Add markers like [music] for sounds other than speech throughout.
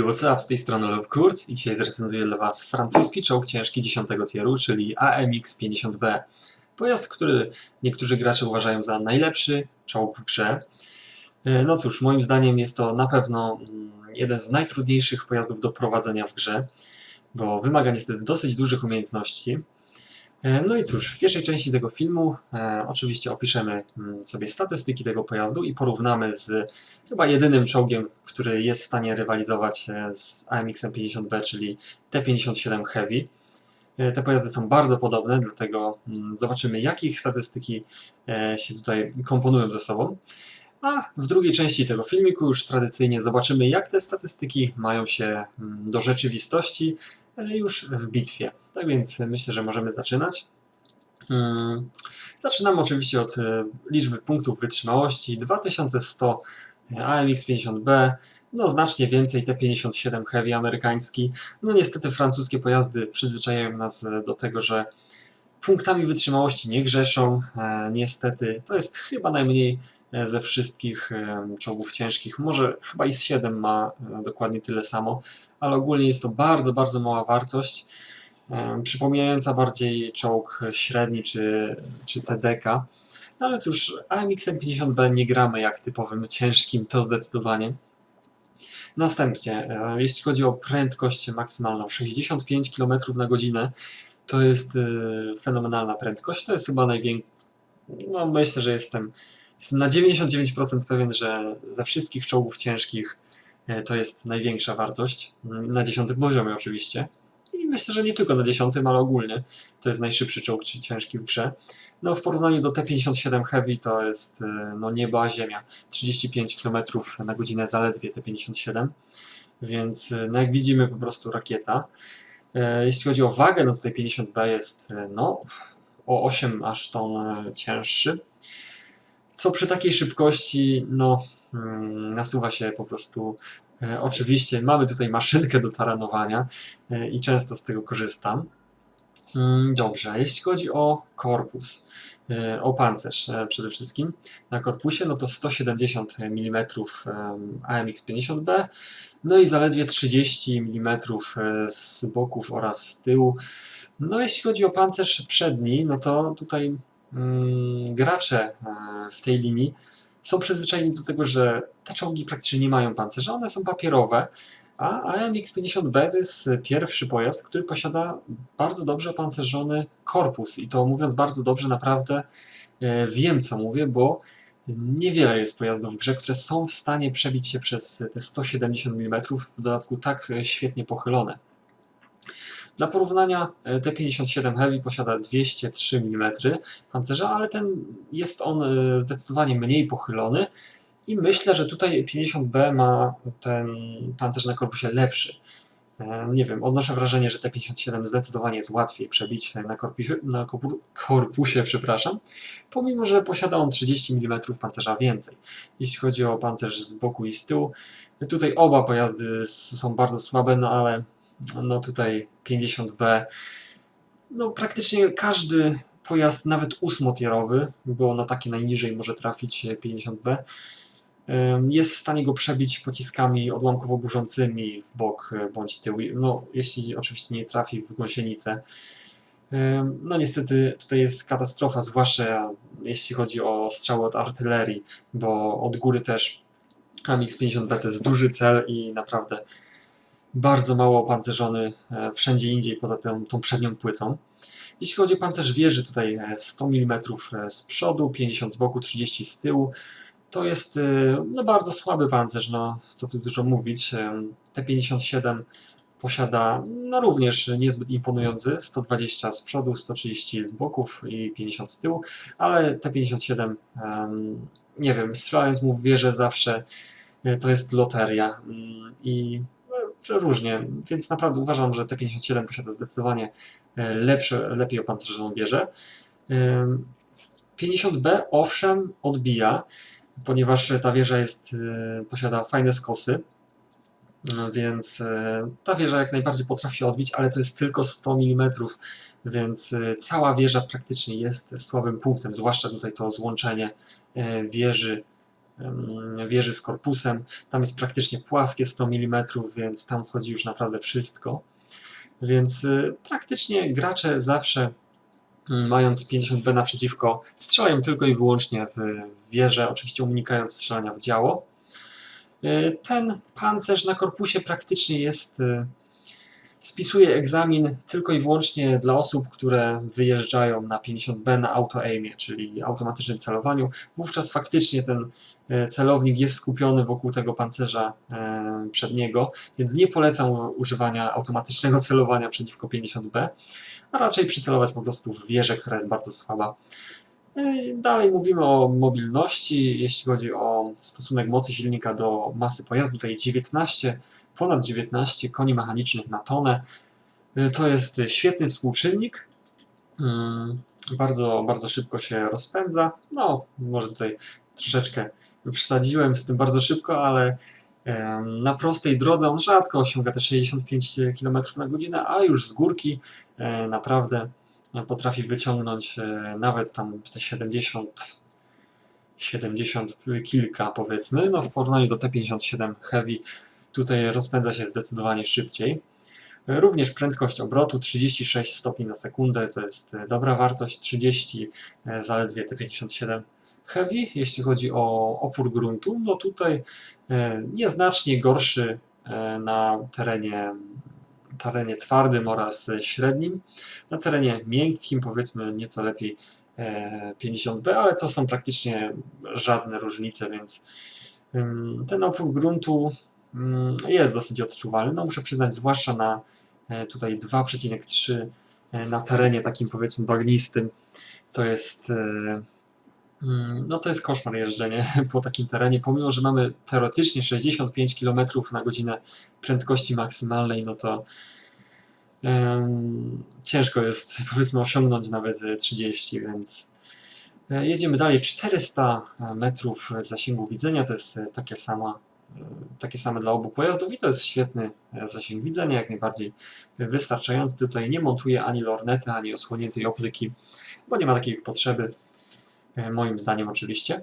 Yo, what's up? Z tej strony Love Kurz i dzisiaj zrecenzuję dla Was francuski czołg ciężki 10 tieru, czyli AMX-50B. Pojazd, który niektórzy gracze uważają za najlepszy czołg w grze. E, No cóż, moim zdaniem jest to na pewno mm, jeden z najtrudniejszych pojazdów do prowadzenia w grze, bo wymaga niestety dosyć dużych umiejętności. E, No i cóż, w pierwszej części tego filmu e, oczywiście opiszemy mm, sobie statystyki tego pojazdu i porównamy z chyba jedynym czołgiem, który jest w stanie rywalizować e, z AMX-em 50B, czyli T57 Heavy. E, Te pojazdy są bardzo podobne, dlatego mm, zobaczymy, jakie ich statystyki e, się tutaj komponują ze sobą. A w drugiej części tego filmiku już tradycyjnie zobaczymy, jak te statystyki mają się mm, do rzeczywistości już w bitwie. Tak więc myślę, że możemy zaczynać. Mm, Zaczynamy oczywiście od e, liczby punktów wytrzymałości. 2100 AMX 50B, no znacznie więcej T57 Heavy amerykański. No niestety francuskie pojazdy przyzwyczajają nas e, do tego, że punktami wytrzymałości nie grzeszą. E, niestety to jest chyba najmniej e, ze wszystkich e, czołgów ciężkich. Może chyba i z 7 ma e, dokładnie tyle samo, ale ogólnie jest to bardzo, bardzo mała wartość. E, przypominająca bardziej czołg średni czy, czy TDK. No ale cóż, AMX-em 50B nie gramy jak typowym ciężkim, to zdecydowanie. Następnie, e, jeśli chodzi o prędkość maksymalną, 65 km na godzinę, to jest e, fenomenalna prędkość. To jest chyba największa. No, myślę, że jestem, jestem na 99% pewien, że ze wszystkich czołgów ciężkich e, to jest największa wartość. Na dziesiątym poziomie, oczywiście. I myślę, że nie tylko na dziesiątym, ale ogólnie to jest najszybszy czołg ci- ciężki w grze. No, w porównaniu do T57 Heavy to jest e, no, nieba ziemia. 35 km na godzinę zaledwie T57, więc e, no, jak widzimy po prostu rakieta. Jeśli chodzi o wagę, no tutaj 50B jest no, o 8 aż ton cięższy, co przy takiej szybkości no, mm, nasuwa się po prostu e, Oczywiście mamy tutaj maszynkę do taranowania e, i często z tego korzystam. Mm, Dobrze, jeśli chodzi o korpus, e, o pancerz przede wszystkim, na korpusie no to 170 mm AMX-50B, no i zaledwie 30 mm z boków oraz z tyłu. No jeśli chodzi o pancerz przedni, no to tutaj gracze e, w tej linii są przyzwyczajeni do tego, że te czołgi praktycznie nie mają pancerza, one są papierowe, a AMX-50B to jest pierwszy pojazd, który posiada bardzo dobrze opancerzony korpus. I to mówiąc bardzo dobrze, naprawdę e, wiem co mówię, bo niewiele jest pojazdów w grze, które są w stanie przebić się przez te 170 mm, w dodatku tak e, świetnie pochylone. Dla porównania e, T57 Heavy posiada 203 mm pancerza, ale ten jest on e, zdecydowanie mniej pochylony i myślę, że tutaj 50B ma ten pancerz na korpusie lepszy. E, Nie wiem, odnoszę wrażenie, że T57 zdecydowanie jest łatwiej przebić na korpusie, na korpusie przepraszam, pomimo, że posiada on 30 mm pancerza więcej. Jeśli chodzi o pancerz z boku i z tyłu, tutaj oba pojazdy są bardzo słabe, no ale no tutaj 50B, no praktycznie każdy pojazd, nawet ósmotierowy, bo na taki najniżej może trafić e, 50B, em, jest w stanie go przebić pociskami odłamkowo burzącymi w bok e, bądź tył. No, jeśli oczywiście nie trafi w gąsienicę. No niestety tutaj jest katastrofa, zwłaszcza jeśli chodzi o strzały od artylerii, bo od góry też AMX-50B to jest duży cel i naprawdę bardzo mało opancerzony e, wszędzie indziej poza tą, tą przednią płytą. Jeśli chodzi o pancerz wieży, tutaj e, 100 mm z przodu, 50 z boku, 30 z tyłu. To jest e, no, bardzo słaby pancerz, no co tu dużo mówić. Em, T57 posiada no, również niezbyt imponujący 120 z przodu, 130 z boków i 50 z tyłu, ale T57, em, nie wiem, strzelając mu w wieżę zawsze e, to jest loteria Mm, i różnie, więc naprawdę uważam, że T57 posiada zdecydowanie e, lepsze, lepiej opancerzoną wieżę. Em, 50B owszem odbija, ponieważ ta wieża jest, e, posiada fajne skosy, więc e, ta wieża jak najbardziej potrafi odbić, ale to jest tylko 100 mm, więc e, cała wieża praktycznie jest słabym punktem, zwłaszcza tutaj to złączenie e, wieży wieży z korpusem. Tam jest praktycznie płaskie 100 mm, więc tam chodzi już naprawdę wszystko. Więc y, praktycznie gracze zawsze mm, mając 50B naprzeciwko, strzelają tylko i wyłącznie w wieżę, oczywiście unikając strzelania w działo. Y, Ten pancerz na korpusie praktycznie jest, y, spisuje egzamin tylko i wyłącznie dla osób, które wyjeżdżają na 50B na auto-aimie, czyli automatycznym celowaniu. Wówczas faktycznie ten y, celownik jest skupiony wokół tego pancerza y, przedniego, więc nie polecam używania automatycznego [laughs] celowania przeciwko 50B, a raczej przycelować po prostu w wieżę, która jest bardzo słaba. Y, Dalej mówimy o mobilności, jeśli chodzi o stosunek mocy silnika do masy pojazdu, tutaj 19, ponad 19 koni mechanicznych na tonę. Y, To jest świetny współczynnik. Mm, Bardzo, bardzo szybko się rozpędza. No, może tutaj troszeczkę przesadziłem z tym bardzo szybko, ale na prostej drodze on rzadko osiąga te 65 km na godzinę, ale już z górki e, naprawdę potrafi wyciągnąć e, nawet tam te 70, 70 kilka powiedzmy, no w porównaniu do T57 Heavy tutaj rozpędza się zdecydowanie szybciej. Również prędkość obrotu 36 stopni na sekundę to jest e, dobra wartość, 30 e, zaledwie T57 Heavy. Jeśli chodzi o opór gruntu, no tutaj e, nieznacznie gorszy na terenie terenie twardym oraz średnim. Na terenie miękkim powiedzmy nieco lepiej e, 50B, ale to są praktycznie żadne różnice, więc ten opór gruntu jest dosyć odczuwalny. No muszę przyznać, zwłaszcza na e, tutaj 2,3 e, na terenie takim powiedzmy bagnistym, to jest e, mm, no to jest koszmar jeżdżenie [laughs] po takim terenie, pomimo, że mamy teoretycznie 65 km na godzinę prędkości maksymalnej, no to em, ciężko jest [laughs] powiedzmy osiągnąć nawet e, 30, więc jedziemy dalej. 400 metrów zasięgu widzenia to jest takie sama, takie same dla obu pojazdów i to jest świetny zasięg widzenia, jak najbardziej wystarczający. Tutaj nie montuję ani lornety, ani osłoniętej optyki, bo nie ma takiej potrzeby, e, moim zdaniem oczywiście.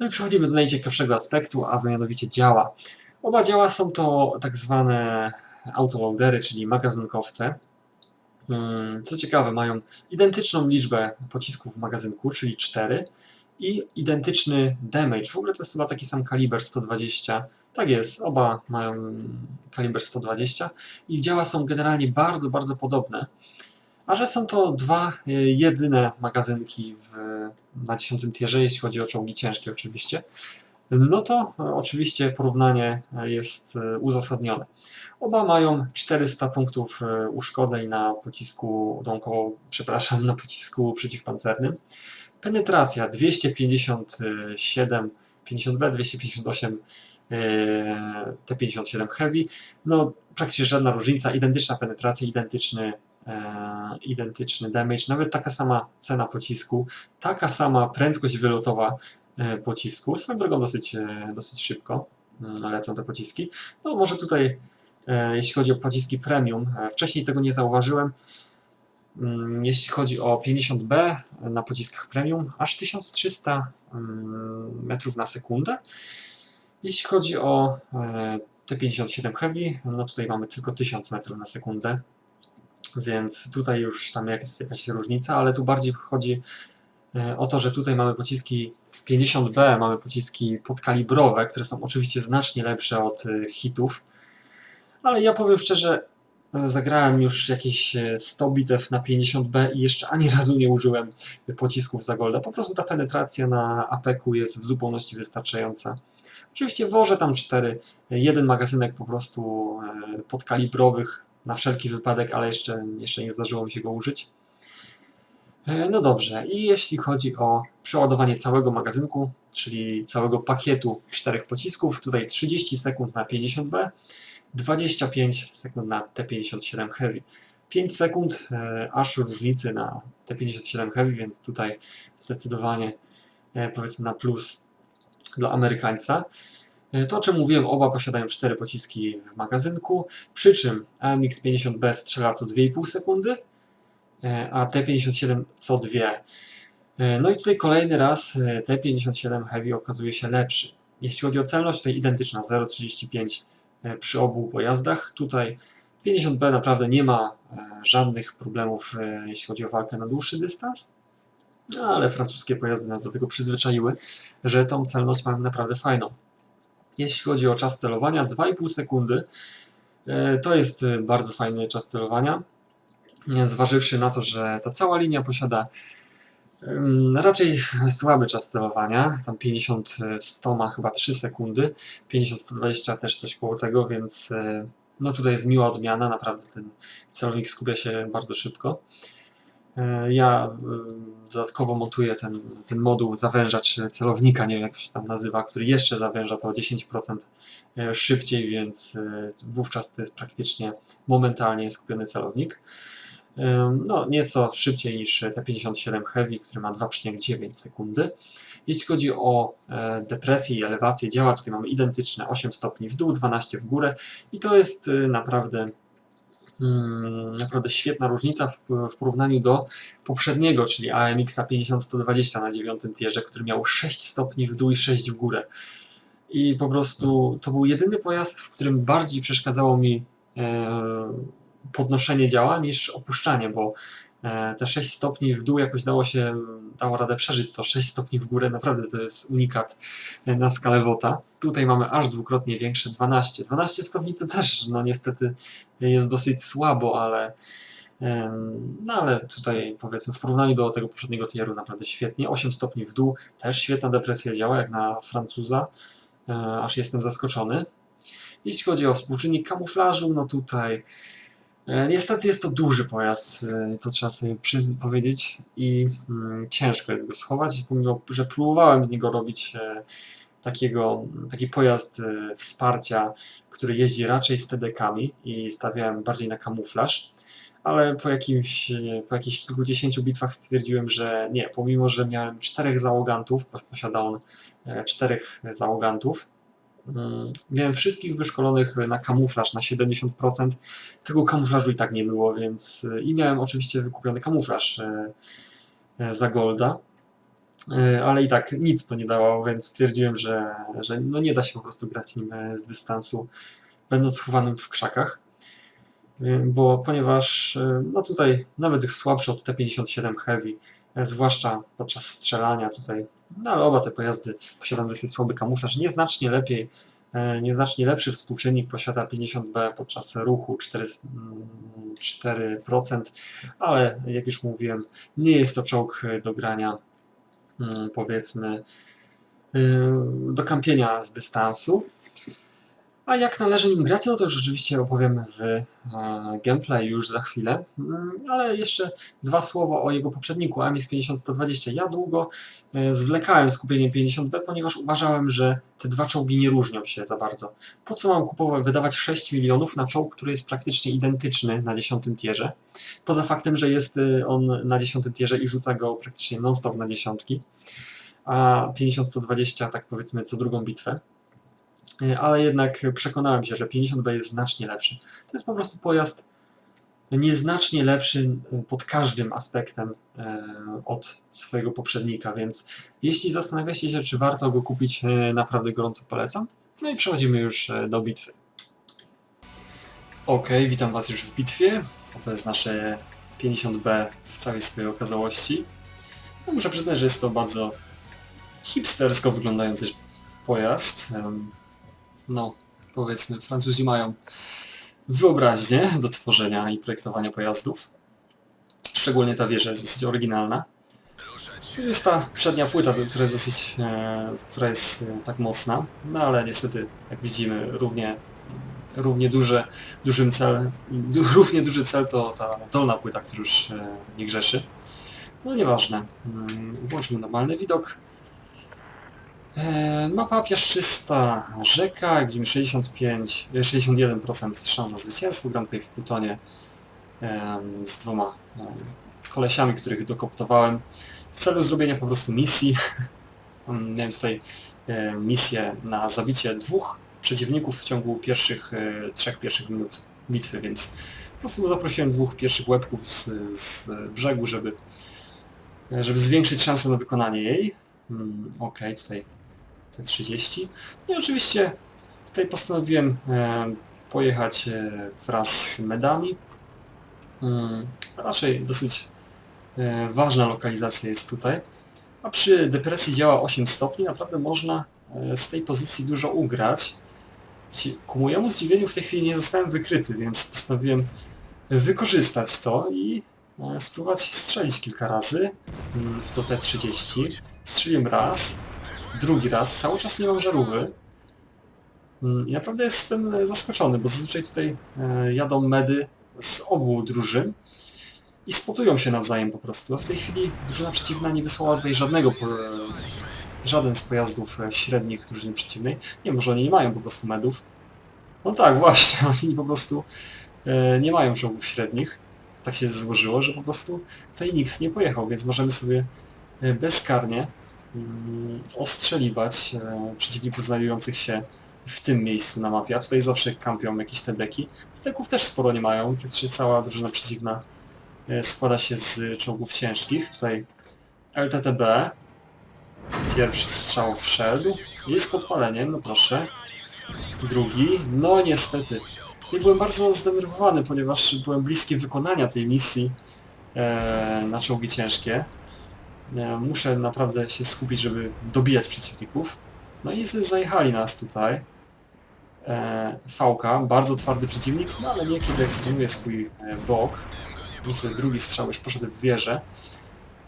No i przechodzimy do najciekawszego aspektu, a mianowicie działa. Oba działa są to tak zwane autoloadery, czyli magazynkowce. Mm, Co ciekawe, mają identyczną liczbę pocisków w magazynku, czyli 4 i identyczny damage. W ogóle to jest chyba taki sam kaliber 120. Tak jest, oba mają kaliber 120 i działa są generalnie bardzo, bardzo podobne. A że są to dwa e, jedyne magazynki w, na 10 tierze, jeśli chodzi o czołgi ciężkie oczywiście, no to e, oczywiście porównanie e, jest uzasadnione. Oba mają 400 punktów uszkodzeń na pocisku przepraszam, na pocisku przeciwpancernym. Penetracja 257 50B, 258 e, T57 Heavy. No praktycznie żadna różnica, identyczna penetracja, identyczny, e, identyczny damage, nawet taka sama cena pocisku, taka sama prędkość wylotowa e, pocisku. Swoją drogą dosyć, e, dosyć szybko mm, lecą te pociski. No może tutaj jeśli chodzi o pociski premium. Wcześniej tego nie zauważyłem. Mm, Jeśli chodzi o 50B na pociskach premium, aż 1300 mm, metrów na sekundę. Jeśli chodzi o e, T57 Heavy, no tutaj mamy tylko 1000 metrów na sekundę, więc tutaj już tam jest jakaś różnica, ale tu bardziej chodzi e, o to, że tutaj mamy pociski w 50B, mamy pociski podkalibrowe, które są oczywiście znacznie lepsze od e, hitów, ale ja powiem szczerze, e, zagrałem już jakieś e, 100 bitew na 50B i jeszcze ani [laughs] razu nie użyłem pocisków za golda. Po prostu ta penetracja na apeku jest w zupełności wystarczająca. Oczywiście wożę tam cztery, jeden magazynek po prostu e, podkalibrowych na wszelki wypadek, ale jeszcze, jeszcze nie zdarzyło mi się go użyć. E, No dobrze, i jeśli chodzi o przeładowanie całego magazynku, czyli całego pakietu czterech pocisków, tutaj 30 sekund na 50B, 25 sekund na T57 Heavy. 5 sekund e, aż różnicy na T57 Heavy, więc tutaj zdecydowanie e, powiedzmy na plus dla Amerykańca. E, To, o czym mówiłem, oba posiadają 4 pociski w magazynku, przy czym AMX 50B strzela co 2,5 sekundy, e, a T57 co 2. E, No i tutaj kolejny raz e, T57 Heavy okazuje się lepszy. Jeśli chodzi o celność, tutaj identyczna 0,35 e, przy obu pojazdach. Tutaj 50B naprawdę nie ma e, żadnych problemów, e, jeśli chodzi o walkę na dłuższy dystans. Ale francuskie pojazdy nas do tego przyzwyczaiły, że tą celność mamy naprawdę fajną. Jeśli chodzi o czas celowania, 2,5 sekundy. E, To jest e, bardzo fajny czas celowania, e, zważywszy na to, że ta cała linia posiada raczej słaby czas celowania. Tam 50-100 ma chyba 3 sekundy, 50-120 też coś koło tego, więc e, no tutaj jest miła odmiana. Naprawdę ten celownik skupia się bardzo szybko. E, Ja dodatkowo montuję ten, ten moduł zawężacz celownika, nie wiem jak się tam nazywa, który jeszcze zawęża to o 10% e, szybciej, więc e, wówczas to jest praktycznie momentalnie skupiony celownik. No, nieco szybciej niż T57 Heavy, który ma 2,9 sekundy. Jeśli chodzi o e, depresję i elewację działa, tutaj mamy identyczne 8 stopni w dół, 12 w górę i to jest y, naprawdę Mm, naprawdę świetna różnica w, w porównaniu do poprzedniego, czyli AMX 50-120 na dziewiątym tierze, który miał 6 stopni w dół i 6 w górę. I po prostu to był jedyny pojazd, w którym bardziej przeszkadzało mi e, podnoszenie działa niż opuszczanie, bo e, te 6 stopni w dół jakoś dało się, dało radę przeżyć, to 6 stopni w górę naprawdę to jest unikat e, na skalę WOTA. Tutaj mamy aż dwukrotnie większe 12. 12 stopni to też, no niestety jest dosyć słabo, ale no ale tutaj powiedzmy w porównaniu do tego poprzedniego tieru naprawdę świetnie. 8 stopni w dół, też świetna depresja działa jak na Francuza, e, aż jestem zaskoczony. Jeśli chodzi o współczynnik kamuflażu, no tutaj niestety jest to duży pojazd, e, to trzeba sobie powiedzieć i mm, ciężko jest go schować, pomimo, że próbowałem z niego robić e, takiego, taki pojazd e, wsparcia, który jeździ raczej z TDK-ami i stawiałem bardziej na kamuflaż, ale po, jakimś, po jakichś kilkudziesięciu bitwach stwierdziłem, że nie, pomimo, że miałem czterech załogantów, posiada on e, czterech załogantów, miałem wszystkich wyszkolonych na kamuflaż na 70%, tego kamuflażu i tak nie było, więc e, i miałem oczywiście wykupiony kamuflaż e, e, za golda, ale i tak nic to nie dało, więc stwierdziłem, że, że no nie da się po prostu grać nim z dystansu, będąc schowanym w krzakach. Bo ponieważ no tutaj nawet słabszy od T57 Heavy, zwłaszcza podczas strzelania tutaj, no ale oba te pojazdy posiadają dosyć słaby kamuflaż, nieznacznie lepiej, e, nieznacznie lepszy współczynnik posiada 50B podczas ruchu 4, mm, 4%, ale jak już mówiłem, nie jest to czołg e, do grania mm, powiedzmy, yy, do kampienia z dystansu. A jak należy nim grać, no to już oczywiście opowiem w e, gameplay już za chwilę. Mm, Ale jeszcze dwa słowa o jego poprzedniku, AMX 50-120. Ja długo e, zwlekałem z kupieniem 50B, ponieważ uważałem, że te dwa czołgi nie różnią się za bardzo. Po co mam kupować, wydawać 6 milionów na czołg, który jest praktycznie identyczny na 10 tierze? Poza faktem, że jest y, on na 10 tierze i rzuca go praktycznie non-stop na dziesiątki, a 50-120 tak powiedzmy co drugą bitwę. Y, Ale jednak przekonałem się, że 50B jest znacznie lepszy. To jest po prostu pojazd nieznacznie lepszy y, pod każdym aspektem y, od swojego poprzednika, więc jeśli zastanawiacie się, czy warto go kupić, naprawdę gorąco polecam. No i przechodzimy już do bitwy. Ok, witam Was już w bitwie. To jest nasze 50B w całej swojej okazałości. No, muszę przyznać, że jest to bardzo hipstersko wyglądający pojazd. No, powiedzmy, Francuzi mają wyobraźnię do tworzenia i projektowania pojazdów. Szczególnie ta wieża jest dosyć oryginalna. Jest ta przednia płyta, do- która jest dosyć, e, która jest e, tak mocna, no ale niestety, jak widzimy, równie, równie duże, dużym cel, [laughs] równie duży cel to ta dolna płyta, która już e, nie grzeszy. No nieważne. Mm, Włączmy normalny widok. E, mapa piaszczysta, rzeka, jak widzimy 65, e, 61% szans na zwycięstwo. Gram tutaj w Plutonie z dwoma em, kolesiami, których dokoptowałem w celu zrobienia po prostu misji. [laughs] Miałem tutaj e, misję na zabicie dwóch przeciwników w ciągu pierwszych, e, trzech pierwszych minut bitwy, więc po prostu zaprosiłem dwóch pierwszych łebków z, z brzegu, żeby e, żeby zwiększyć szanse na wykonanie jej. Mm, ok, tutaj te 30. No i oczywiście tutaj postanowiłem e, pojechać e, wraz z medami. Mm, raczej dosyć e, ważna lokalizacja jest tutaj. A przy depresji działa 8 stopni, naprawdę można e, z tej pozycji dużo ugrać. Ku mojemu zdziwieniu w tej chwili nie zostałem wykryty, więc postanowiłem wykorzystać to i e, spróbować strzelić kilka razy mm, w to T30. Strzeliłem raz, drugi raz, cały czas nie mam żarówki. Mm, I naprawdę jestem e, zaskoczony, bo zazwyczaj tutaj e, jadą medy z obu drużyn i spotują się nawzajem po prostu, a w tej chwili drużyna przeciwna nie wysłała tutaj żadnego, żaden z pojazdów e, średnich drużyny przeciwnej. Nie, może oni nie mają po prostu medów. No tak, [laughs] właśnie, oni po prostu nie mają czołgów średnich. Tak się złożyło, że po prostu tutaj nikt nie pojechał, więc możemy sobie bezkarnie mm, ostrzeliwać e, przeciwników znajdujących się w tym miejscu na mapie, a tutaj zawsze kampią jakieś te deki. Deków też sporo nie mają, praktycznie cała drużyna przeciwna e, składa się z czołgów ciężkich. Tutaj LTTB, pierwszy strzał wszedł, jest podpaleniem, no proszę. Drugi, no niestety. Tutaj byłem bardzo zdenerwowany, ponieważ byłem bliski wykonania tej misji e, na czołgi ciężkie. E, muszę naprawdę się skupić, żeby dobijać przeciwników. No i zajechali nas tutaj. E, Fałka, bardzo twardy przeciwnik, no ale niekiedy eksponuje swój e, bok. Niestety drugi strzał już poszedł w wieżę.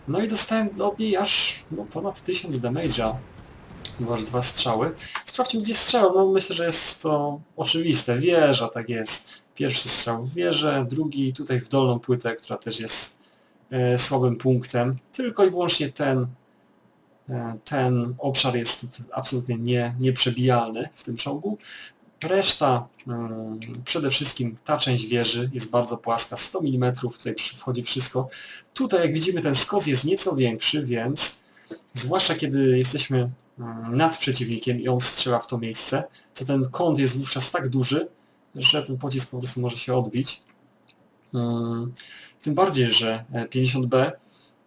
No i dostałem od niej aż no, ponad 1000 damage'a. Było aż dwa strzały. Sprawdźmy gdzie strzelam, no myślę, że jest to oczywiste. Wieża, tak jest. Pierwszy strzał w wieżę, drugi tutaj w dolną płytę, która też jest słabym punktem. Tylko i wyłącznie ten E, ten obszar jest absolutnie nie, nieprzebijalny w tym czołgu. Reszta, mm, przede wszystkim ta część wieży jest bardzo płaska, 100 mm, tutaj wchodzi wszystko. Tutaj jak widzimy ten skos jest nieco większy, więc zwłaszcza kiedy jesteśmy mm, nad przeciwnikiem i on strzela w to miejsce, to ten kąt jest wówczas tak duży, że ten pocisk po prostu może się odbić. Mm, Tym bardziej, że e, 50B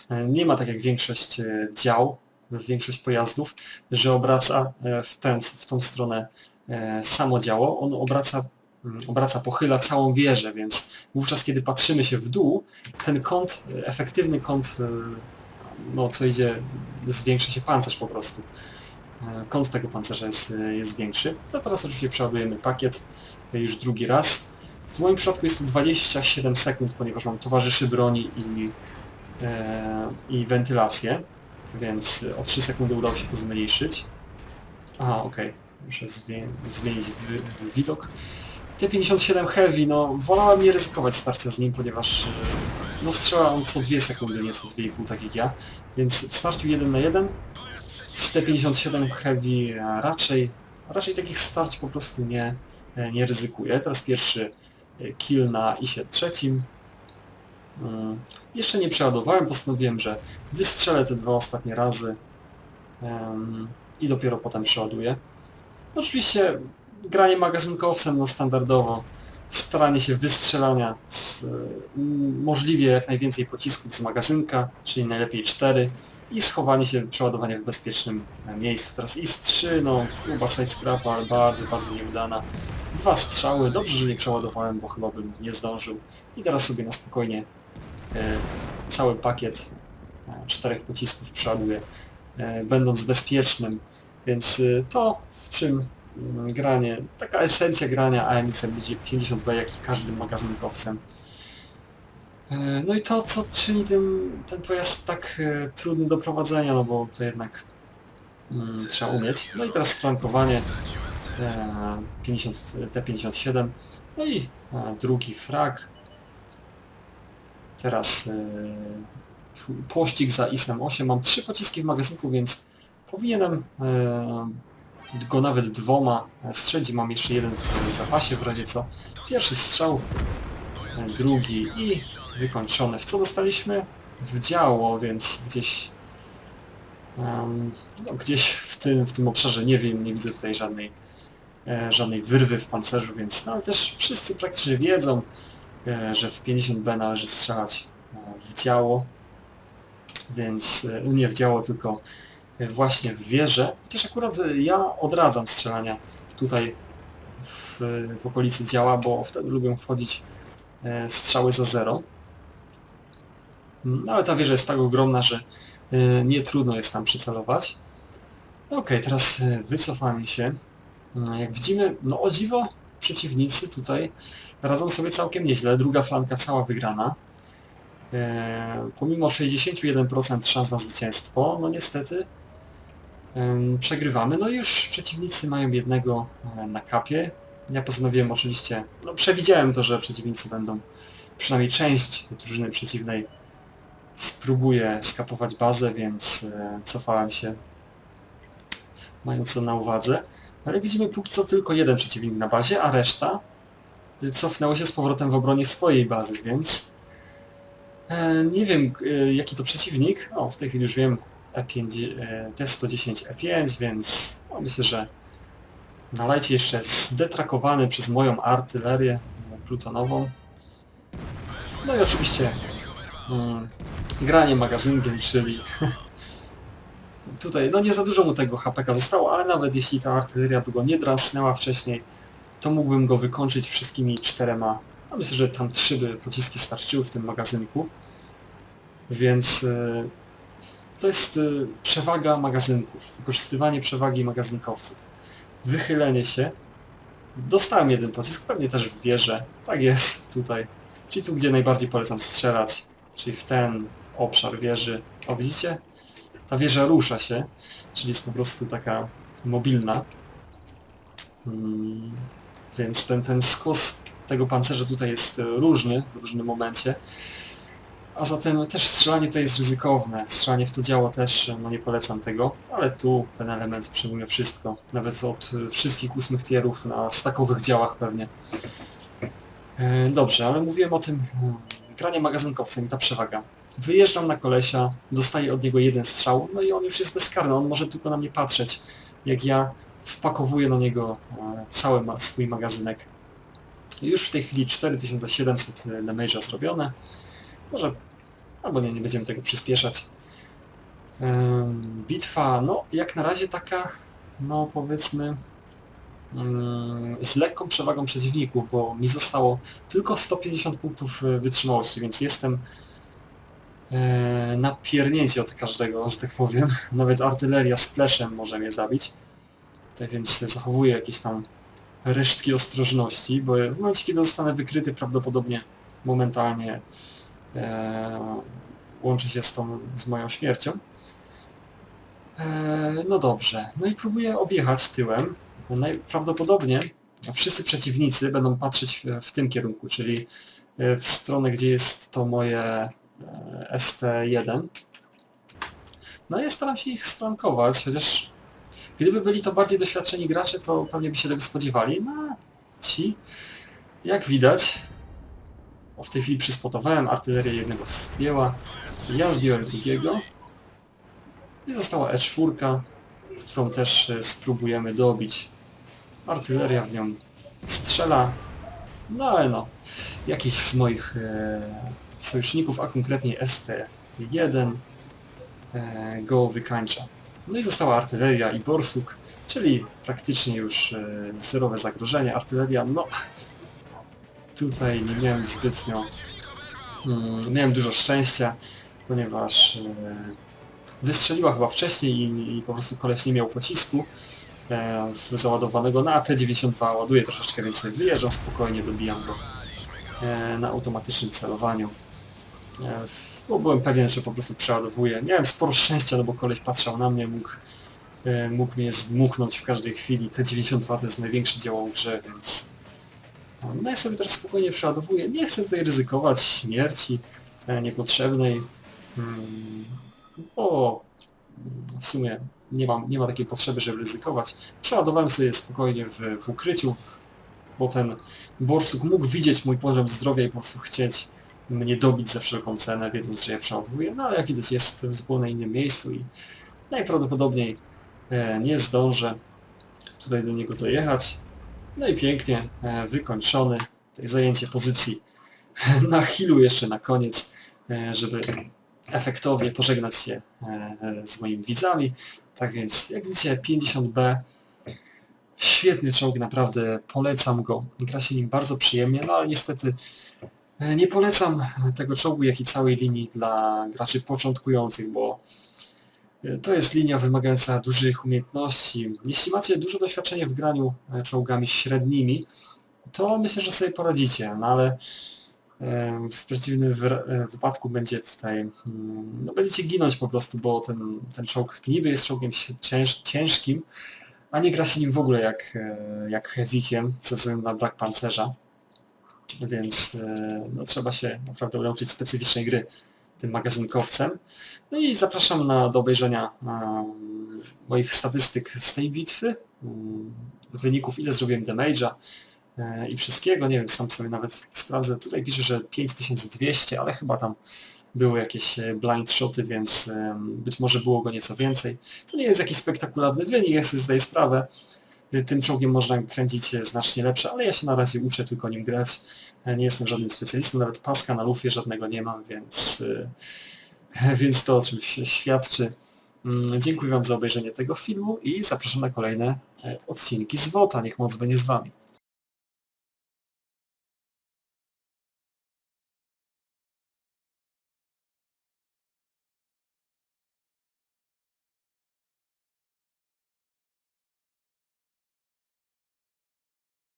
e, nie ma tak jak większość e, dział, większość pojazdów, że obraca e, w, tę, w tą stronę e, samo działo. On obraca, mm, obraca, pochyla całą wieżę, więc wówczas kiedy patrzymy się w dół, ten kąt, e, efektywny kąt, e, no co idzie, zwiększa się pancerz po prostu. E, Kąt tego pancerza jest, e, jest większy. No teraz oczywiście przeładujemy pakiet e, już drugi raz. W moim przypadku jest to 27 sekund, ponieważ mam towarzyszy broni i, e, i wentylację więc o 3 sekundy udało się to zmniejszyć. Aha, okej, muszę zwie- zmienić wi- widok. T57 Heavy, no wolałem nie ryzykować starcia z nim, ponieważ e, no strzela on co 2 sekundy, nie co 2,5 tak jak ja, więc w starciu 1 na 1 z T57 Heavy e, raczej, raczej takich starć po prostu nie, e, nie ryzykuję. Teraz pierwszy kill na ISie trzecim. Mm, Jeszcze nie przeładowałem, postanowiłem, że wystrzelę te dwa ostatnie razy i dopiero potem przeładuję. Oczywiście granie magazynkowcem no standardowo, staranie się wystrzelania z, m, możliwie jak najwięcej pocisków z magazynka, czyli najlepiej 4 i schowanie się, przeładowanie w bezpiecznym e, miejscu. Teraz IS-3, no próba side-scrapa, ale bardzo, bardzo nieudana. Dwa strzały, dobrze, że nie przeładowałem, bo chyba bym nie zdążył. I teraz sobie na spokojnie e, cały pakiet e, czterech pocisków przeładuję, e, będąc bezpiecznym. Więc to, w czym mm, granie, taka esencja grania AMX 50B, jak i każdym magazynkowcem. No i to, co czyni ten, ten pojazd tak trudny do prowadzenia, no bo to jednak mm, trzeba umieć. No i teraz flankowanie 50, T57, no i e, drugi frag. Teraz e, pościg za ISem 8. Mam trzy pociski w magazynku, więc powinienem e, go nawet dwoma e, strzelić. Mam jeszcze jeden w zapasie w razie co. Pierwszy strzał, e, drugi i wykończony. W co dostaliśmy? W działo, więc gdzieś no, gdzieś w tym, w tym obszarze nie wiem, nie widzę tutaj żadnej e, żadnej wyrwy w pancerzu, więc no, ale też wszyscy praktycznie wiedzą, e, że w 50B należy strzelać e, w działo. więc e, nie w działo, tylko e, właśnie w wieżę. Chociaż akurat e, ja odradzam strzelania tutaj w, w okolicy działa, bo wtedy lubią wchodzić e, strzały za zero. No ale ta wieża jest tak ogromna, że e, nie trudno jest tam przycelować. Okej, teraz e, wycofanie się. No, Jak widzimy, no o dziwo, przeciwnicy tutaj radzą sobie całkiem nieźle. Druga flanka cała wygrana. E, pomimo 61% szans na zwycięstwo, no niestety em, przegrywamy. No już przeciwnicy mają jednego e, na kapie. Ja postanowiłem oczywiście, no przewidziałem to, że przeciwnicy będą, przynajmniej część drużyny przeciwnej spróbuje skapować bazę, więc e, cofałem się mając to na uwadze. Ale widzimy póki co tylko jeden przeciwnik na bazie, a reszta cofnęło się z powrotem w obronie swojej bazy, więc e, nie wiem e, jaki to przeciwnik. O, w tej chwili już wiem E5, e, T110 E5, więc no, myślę, że na lajcie jeszcze zdetrakowany przez moją artylerię e, plutonową. No i oczywiście mm, granie magazynkiem, czyli [laughs] tutaj, no nie za dużo mu tego HPK zostało, ale nawet jeśli ta artyleria by go nie drasnęła wcześniej, to mógłbym go wykończyć wszystkimi czterema. No myślę, że tam trzy by pociski starczyły w tym magazynku. Więc e, to jest e, przewaga magazynków, wykorzystywanie przewagi magazynkowców. Wychylenie się. Dostałem jeden pocisk, pewnie też w wieżę. Tak jest tutaj. Czyli tu, gdzie najbardziej polecam strzelać, czyli w ten obszar wieży. O, widzicie? Ta wieża rusza się, czyli jest po prostu taka mobilna. Mm, Więc ten, ten skos tego pancerza tutaj jest różny w różnym momencie. A zatem też strzelanie tutaj jest ryzykowne. Strzelanie w to działo też, no nie polecam tego, ale tu ten element przyjmuje wszystko. Nawet od wszystkich ósmych tierów na stakowych działach pewnie. E, Dobrze, ale mówiłem o tym mm, granie magazynkowcem i ta przewaga. Wyjeżdżam na kolesia, dostaję od niego jeden strzał, no i on już jest bezkarny, on może tylko na mnie patrzeć, jak ja wpakowuję na niego e, cały swój magazynek. Już w tej chwili 4700 damage'a zrobione. Może, albo nie, nie będziemy tego przyspieszać. Bitwa, no jak na razie taka, no powiedzmy, mm, z lekką przewagą przeciwników, bo mi zostało tylko 150 punktów e, wytrzymałości, więc jestem e, na piernięcie od każdego, że tak powiem. [laughs] Nawet artyleria z fleszem może mnie zabić. Tutaj więc zachowuję jakieś tam resztki ostrożności, bo w momencie, kiedy zostanę wykryty, prawdopodobnie momentalnie e, łączy się z, tą, z moją śmiercią. E, no dobrze, no i próbuję objechać tyłem. Najprawdopodobnie wszyscy przeciwnicy będą patrzeć w, tym kierunku, czyli e, w stronę, gdzie jest to moje ST1. No ja staram się ich sflankować, chociaż gdyby byli to bardziej doświadczeni gracze, to pewnie by się tego spodziewali. No ci, jak widać, o, w tej chwili przyspotowałem, artyleria jednego zdjęła, ja zdjąłem drugiego i została E4, którą też e, spróbujemy dobić. Artyleria w nią strzela, no ale no, jakiś z moich e, sojuszników, a konkretnie ST1 e, go wykańcza. No i została artyleria i borsuk, czyli praktycznie już e, zerowe zagrożenie. Artyleria, no tutaj nie miałem zbytnio, mm, miałem dużo szczęścia, ponieważ e, wystrzeliła chyba wcześniej i, i po prostu koleś nie miał pocisku e, załadowanego na AT-92, ładuję troszeczkę więcej, wyjeżdżam spokojnie, dobijam go e, na automatycznym celowaniu. Bo byłem pewien, że po prostu przeładowuję. Miałem sporo szczęścia, no bo koleś patrzał na mnie, mógł, e, mógł mnie zdmuchnąć w każdej chwili. T-92 to jest największy działał w grze, więc no ja sobie teraz spokojnie przeładowuję. Nie chcę tutaj ryzykować śmierci e, niepotrzebnej, bo mm, w sumie nie, mam, nie ma takiej potrzeby, żeby ryzykować. Przeładowałem sobie spokojnie w, w ukryciu, bo ten borsuk mógł widzieć mój poziom zdrowia i po prostu chcieć mnie dobić za wszelką cenę, wiedząc, że ja przeładowuję. No ale jak widać jest w zupełnie innym miejscu i najprawdopodobniej e, nie zdążę tutaj do niego dojechać. No i pięknie e, wykończony. Zajęcie pozycji [laughs] na healu jeszcze na koniec, e, żeby efektownie pożegnać się z moimi widzami. Tak więc, jak widzicie, 50B świetny czołg, naprawdę polecam go. Gra się nim bardzo przyjemnie, no ale niestety nie polecam tego czołgu, jak i całej linii dla graczy początkujących, bo e, to jest linia wymagająca dużych umiejętności. Jeśli macie dużo doświadczenia w graniu e, czołgami średnimi, to myślę, że sobie poradzicie, no ale e, w przeciwnym wypadku będzie tutaj, mm, no będziecie ginąć po prostu, bo ten, ten czołg niby jest czołgiem ciężkim, a nie gra się nim w ogóle jak, jak heavykiem ze względu na brak pancerza. Więc e, no, trzeba się naprawdę nauczyć specyficznej gry tym magazynkowcem. No i zapraszam na, do obejrzenia um, moich statystyk z tej bitwy, um, wyników ile zrobiłem damage'a e, i wszystkiego. Nie wiem, sam sobie nawet sprawdzę. Tutaj pisze, że 5200, ale chyba tam były jakieś e, blind shoty, więc em, być może było go nieco więcej. To nie jest jakiś spektakularny wynik, ja sobie zdaję sprawę. Y, Tym czołgiem można kręcić e, znacznie lepsze, ale ja się na razie uczę tylko nim grać. E, Nie jestem żadnym specjalistą, nawet paska na lufie żadnego nie mam, więc, y, [laughs] więc to o czymś świadczy. Mm, Dziękuję Wam za obejrzenie tego filmu i zapraszam na kolejne e, odcinki z WOTA. Niech moc będzie z Wami.